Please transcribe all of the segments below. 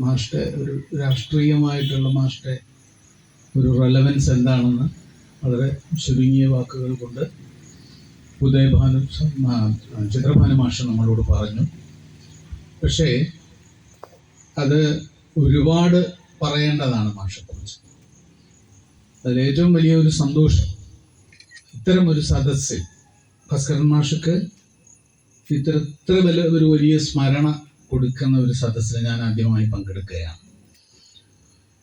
മാഷ്ടെ ഒരു രാഷ്ട്രീയമായിട്ടുള്ള മാഷ്ടെ ഒരു റെലവൻസ് എന്താണെന്ന് വളരെ ചുരുങ്ങിയ വാക്കുകൾ കൊണ്ട് ഉദയഭാനു ചന്ദ്രഭാനു മാഷ് നമ്മളോട് പറഞ്ഞു. പക്ഷേ അത് ഒരുപാട് പറയേണ്ടതാണ് മാഷെക്കുറിച്ച്. അതിലേറ്റവും വലിയ ഒരു സന്തോഷം ഇത്തരം ഒരു സദസ്സിൽ ഭാസ്കരൻ മാഷക്ക് ഇത്തര ഇത്ര വലിയ ഒരു വലിയ സ്മരണ കൊടുക്കുന്ന ഒരു സദസ്സിൽ ഞാൻ ആദ്യമായി പങ്കെടുക്കുകയാണ്.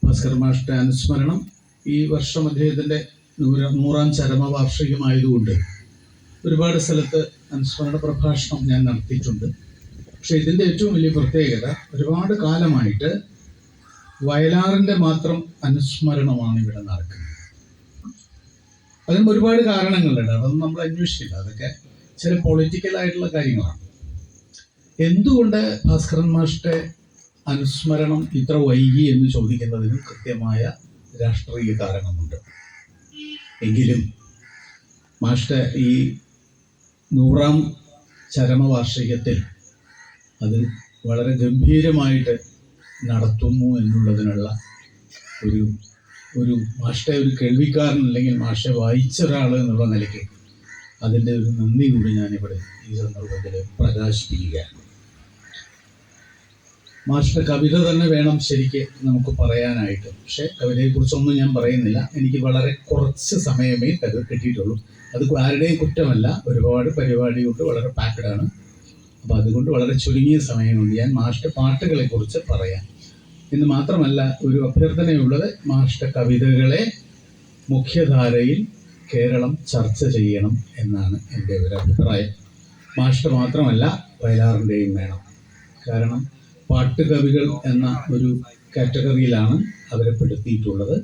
ഭാസ്കർ മാഷ്ട അനുസ്മരണം. ഈ വർഷം അദ്ദേഹത്തിന്റെ നൂറ നൂറാം ചരമവാർഷികമായതുകൊണ്ട് ഒരുപാട് സ്ഥലത്ത് അനുസ്മരണ പ്രഭാഷണം ഞാൻ നടത്തിയിട്ടുണ്ട്. പക്ഷെ ഇതിന്റെ ഏറ്റവും വലിയ പ്രത്യേകത ഒരുപാട് കാലമായിട്ട് വയലാറിന്റെ മാത്രം അനുസ്മരണമാണ് ഇവിടെ നടക്കുന്നത്. അതിന് ഒരുപാട് കാരണങ്ങളുണ്ട്. അതൊന്നും നമ്മൾ അന്വേഷിക്കില്ല അതൊക്കെ ചില പൊളിറ്റിക്കൽ ആയിട്ടുള്ള കാര്യങ്ങളാണ്. എന്തുകൊണ്ട് ഭാസ്കരൻ മാഷ്ടെ അനുസ്മരണം ഇത്ര വൈകി എന്ന് ചോദിക്കുന്നതിന് കൃത്യമായ രാഷ്ട്രീയ കാരണമുണ്ട്. എങ്കിലും മാഷ്ടെ ഈ നൂറാം ചരമവാർഷികത്തിൽ അത് വളരെ ഗംഭീരമായിട്ട് നടത്തുന്നു എന്നുള്ളതിനുള്ള ഒരു ഒരു മാഷ്ടെ ഒരു കേൾവിക്കാരൻ അല്ലെങ്കിൽ മാഷെ വായിച്ച ഒരാൾ എന്നുള്ള നിലയ്ക്ക് അതിന്റെ ഒരു നന്ദി കൂടി ഞാനിവിടെ ഈ സന്ദർഭത്തിൽ പ്രകാശിപ്പിക്കുകയാണ്. മാഷിന്റെ കവിത തന്നെ വേണം ശരിക്ക് നമുക്ക് പറയാനായിട്ട്. പക്ഷെ കവിതയെക്കുറിച്ചൊന്നും ഞാൻ പറയുന്നില്ല. എനിക്ക് വളരെ കുറച്ച് സമയമേ കവി കിട്ടിയിട്ടുള്ളൂ. അത് ആരുടെയും കുറ്റമല്ല. ഒരുപാട് പരിപാടി കൊണ്ട് വളരെ പാക്കഡാണ്. അപ്പൊ അതുകൊണ്ട് വളരെ ചുരുങ്ങിയ സമയം കൊണ്ട് ഞാൻ മാഷിന്റെ പാട്ടുകളെ കുറിച്ച് പറയാം. എന്ന് മാത്രമല്ല ഒരു അഭ്യർത്ഥനയുള്ളത് മാഷിന്റെ കവിതകളെ മുഖ്യധാരയിൽ കേരളം ചർച്ച ചെയ്യണം എന്നാണ് എന്റെ ഒരു അഭിപ്രായം. മാഷ്ട മാത്രമല്ല വയലാറിന്റെയും വേണം. കാരണം പാട്ടുകവികൾ എന്ന ഒരു കാറ്റഗറിയിലാണ് അവരെ പെടുത്തിയിട്ടുള്ളത്.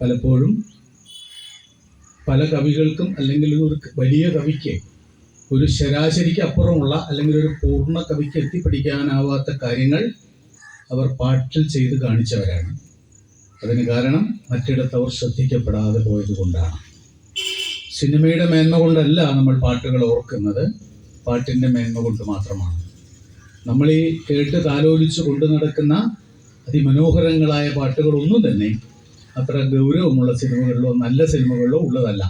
പലപ്പോഴും പല കവികൾക്കും അല്ലെങ്കിൽ ഒരു വലിയ കവിക്ക് ഒരു ശരാശരിക്ക് അപ്പുറമുള്ള അല്ലെങ്കിൽ ഒരു പൂർണ കവിക്ക് എത്തിപ്പിടിക്കാനാവാത്ത കാര്യങ്ങൾ അവർ പാട്ടിൽ ചെയ്ത് കാണിച്ചവരാണ്. അതിന് കാരണം മറ്റിടത്ത് അവർ ശ്രദ്ധിക്കപ്പെടാതെ പോയത് കൊണ്ടാണ്. സിനിമയുടെ മേന്മ കൊണ്ടല്ല നമ്മൾ പാട്ടുകൾ ഓർക്കുന്നത്. പാട്ടിന്റെ മേന്മ കൊണ്ട് മാത്രമാണ്. നമ്മൾ ഈ കേട്ട് താലോലിച്ച് കൊണ്ടു നടക്കുന്ന അതിമനോഹരങ്ങളായ പാട്ടുകളൊന്നും തന്നെ അത്ര ഗൗരവമുള്ള സിനിമകളിലോ നല്ല സിനിമകളിലോ ഉള്ളതല്ല.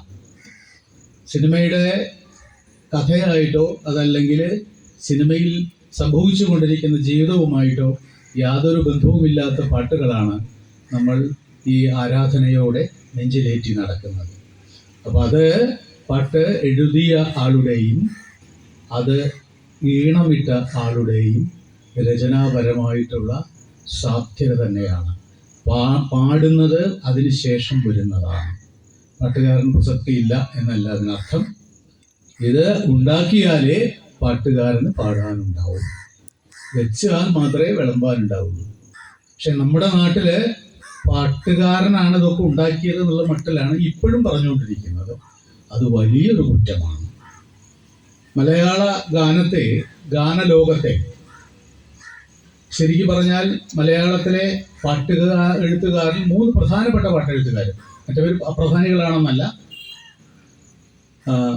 സിനിമയുടെ കഥയായിട്ടോ അതല്ലെങ്കിൽ സിനിമയിൽ സംഭവിച്ചു കൊണ്ടിരിക്കുന്ന ജീവിതവുമായിട്ടോ യാതൊരു ബന്ധവുമില്ലാത്ത പാട്ടുകളാണ് നമ്മൾ ഈ ആരാധനയോടെ നെഞ്ചിലേറ്റി നടക്കുന്നത്. അപ്പോൾ അത് പാട്ട് എഴുതിയ ആളുടെയും അത് ഈണമിട്ട ആളുടെയും രചനാപരമായിട്ടുള്ള സാധ്യത തന്നെയാണ്. പാ പാടുന്നത് അതിനുശേഷം വരുന്നതാണ്. പാട്ടുകാരൻ പ്രസക്തിയില്ല എന്നല്ല അതിനർത്ഥം. ഇത് ഉണ്ടാക്കിയാലേ പാട്ടുകാരന് പാടാനുണ്ടാവും. വെച്ചാൽ മാത്രമേ വിളമ്പാനുണ്ടാവുള്ളൂ. പക്ഷെ നമ്മുടെ നാട്ടിൽ പാട്ടുകാരനാണ് ഇതൊക്കെ ഉണ്ടാക്കിയത് എന്നുള്ള മട്ടിലാണ് ഇപ്പോഴും പറഞ്ഞുകൊണ്ടിരിക്കുന്നത്. അത് വലിയൊരു കുറ്റമാണ്. മലയാള ഗാനത്തെ ഗാനലോകത്തെ. ശരിക്കും പറഞ്ഞാൽ മലയാളത്തിലെ പാട്ടുകാർ എഴുത്തുകാരിൽ മൂന്ന് പ്രധാനപ്പെട്ട പാട്ടെഴുത്തുകാർ. മറ്റവർ അപ്രധാനികളാണെന്നല്ല.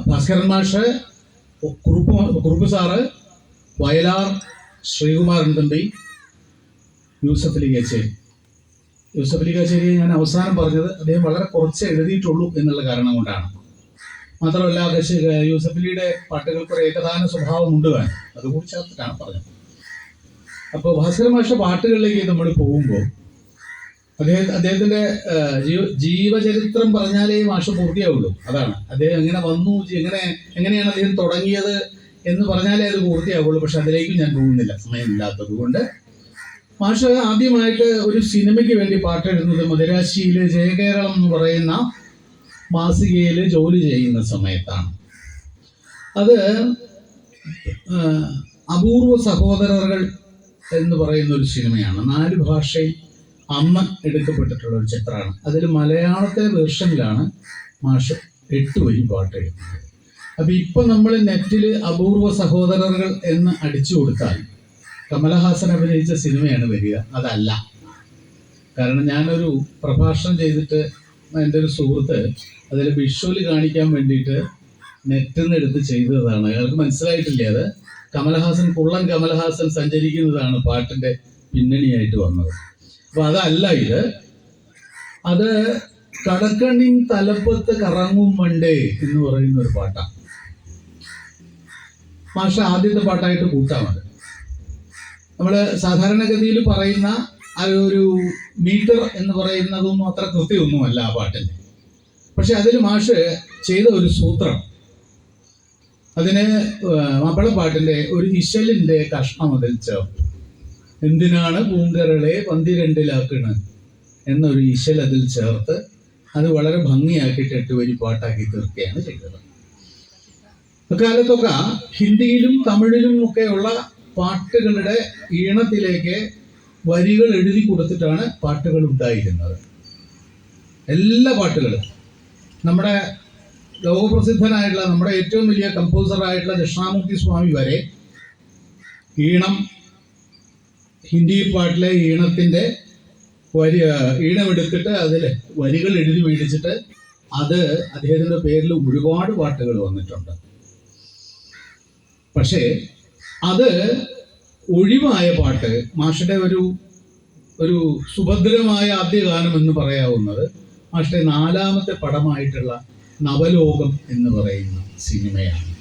ഭാസ്കരൻ മാഷ് കുറുപ്പ് കുറുപ്പ് സാറ് വയലാർ ശ്രീകുമാരൻ തമ്പി യൂസഫ് അലി കച്ചേരി. യൂസഫ് അലി കച്ചേരിയെ ഞാൻ അവസാനം പറഞ്ഞത് അദ്ദേഹം വളരെ കുറച്ച് എഴുതിയിട്ടുള്ളൂ എന്നുള്ള കാരണം കൊണ്ടാണ്. മാത്രമല്ല യൂസഫലിയുടെ പാട്ടുകൾക്ക് ഒരു ഏകദാന സ്വഭാവമുണ്ട് അത് അതുകൂടി ചേർത്തിട്ടാണ് പറഞ്ഞത്. അപ്പോൾ ഭാസ്കര മാഷ പാട്ടുകളിലേക്ക് നമ്മൾ പോകുമ്പോൾ അദ്ദേഹം അദ്ദേഹത്തിന്റെ ജീവചരിത്രം പറഞ്ഞാലേ മാഷ പൂർത്തിയാവുള്ളൂ. അതാണ്. അദ്ദേഹം എങ്ങനെ വന്നു? എങ്ങനെ എങ്ങനെയാണ് അദ്ദേഹം തുടങ്ങിയത് എന്ന് പറഞ്ഞാലേ അത് പൂർത്തിയാവുള്ളൂ. പക്ഷെ അതിലേക്കും ഞാൻ പോകുന്നില്ല. സമയമില്ലാത്തത് കൊണ്ട് മാഷ് ആദ്യമായിട്ട് ഒരു സിനിമയ്ക്ക് വേണ്ടി പാട്ടെഴുതുന്നത് മധുരാശിയിലെ ജയകേരളം എന്ന് പറയുന്ന മാസികയിൽ ജോലി ചെയ്യുന്ന സമയത്താണ്. അത് അപൂർവ സഹോദരകൾ എന്ന് പറയുന്ന ഒരു സിനിമയാണ്. നാല് ഭാഷയിൽ അമ്മ എടുക്കപ്പെട്ടിട്ടുള്ള ഒരു ചിത്രമാണ്. അതിൽ മലയാളത്തെ വേർഷനിലാണ് മാഷ് എട്ട് വരി പാട്ട് എഴുതുന്നത്. അപ്പം ഇപ്പൊ നമ്മൾ നെറ്റിൽ അപൂർവ സഹോദരകൾ എന്ന് അടിച്ചു കൊടുത്താൽ കമലഹാസൻ അഭിനയിച്ച സിനിമയാണ് വരിക. അതല്ല. കാരണം ഞാനൊരു പ്രഭാഷണം ചെയ്തിട്ട് എന്റെ ഒരു സുഹൃത്ത് അതിൽ വിഷ്വലി കാണിക്കാൻ വേണ്ടിയിട്ട് നെറ്റിൽ നിന്ന് എടുത്ത് ചെയ്തതാണ്. അയാൾക്ക് മനസ്സിലായിട്ടില്ല അത്? കമലഹാസൻ കുള്ളൻ കമലഹാസൻ സഞ്ചരിക്കുന്നതാണ് പാട്ടിന്റെ പിന്നണിയായിട്ട് വന്നത്. അപ്പോൾ അതല്ല ഇത്. അത് കടക്കണ്ണിൻ തലപ്പത്ത് കറങ്ങും വണ്ടേ എന്ന് പറയുന്ന ഒരു പാട്ടാണ് മാഷ ആദ്യത്തെ പാട്ടായിട്ട് കൂട്ടാമത് നമ്മൾ സാധാരണഗതിയിൽ പറയുന്ന ആ ഒരു മീറ്റർ എന്ന് പറയുന്നതൊന്നും അത്ര കൃത്യമൊന്നുമല്ല ആ പാട്ടിന്റെ പക്ഷെ അതിൽ മാഷ് ചെയ്ത ഒരു സൂത്രം. അതിന് മാപ്പിളപ്പാട്ടിന്റെ ഒരു ഇശലിന്റെ കഷ്ണം അതിൽ ചേർത്തു. എന്തിനാണ് പൂങ്കരളെ പന്തിരണ്ടിലാക്കണ് എന്നൊരു ഇശൽ അതിൽ ചേർത്ത് അത് വളരെ ഭംഗിയാക്കിയിട്ട് എട്ട് വരി പാട്ടാക്കി തീർക്കുകയാണ് ചെയ്തത്. അക്കാലത്തൊക്കെ ഹിന്ദിയിലും തമിഴിലും ഒക്കെയുള്ള പാട്ടുകളുടെ ഈണത്തിലേക്ക് വരികൾ എഴുതി കൊടുത്തിട്ടാണ് പാട്ടുകൾ ഉണ്ടായിരുന്നത്. എല്ലാ പാട്ടുകളും. നമ്മുടെ ലോകപ്രസിദ്ധനായിട്ടുള്ള നമ്മുടെ ഏറ്റവും വലിയ കമ്പോസറായിട്ടുള്ള ദക്ഷിണാമൂർത്തി സ്വാമി വരെ ഈണം ഹിന്ദി പാട്ടിലെ ഈണത്തിന്റെ വരി ഈണമെടുത്തിട്ട് അതിൽ വരികൾ എഴുതി മേടിച്ചിട്ട് അത് അദ്ദേഹത്തിന്റെ പേരിൽ ഒരുപാട് പാട്ടുകൾ വന്നിട്ടുണ്ട്. പക്ഷേ അത് ഒഴിവായ പാട്ട് മാഷയുടെ ഒരു ഒരു സുഭദ്രമായ ആദ്യ ഗാനം എന്ന് പറയാവുന്നത് മാഷയുടെ നാലാമത്തെ പടമായിട്ടുള്ള നവലോകം എന്ന് പറയുന്ന സിനിമയാണ്.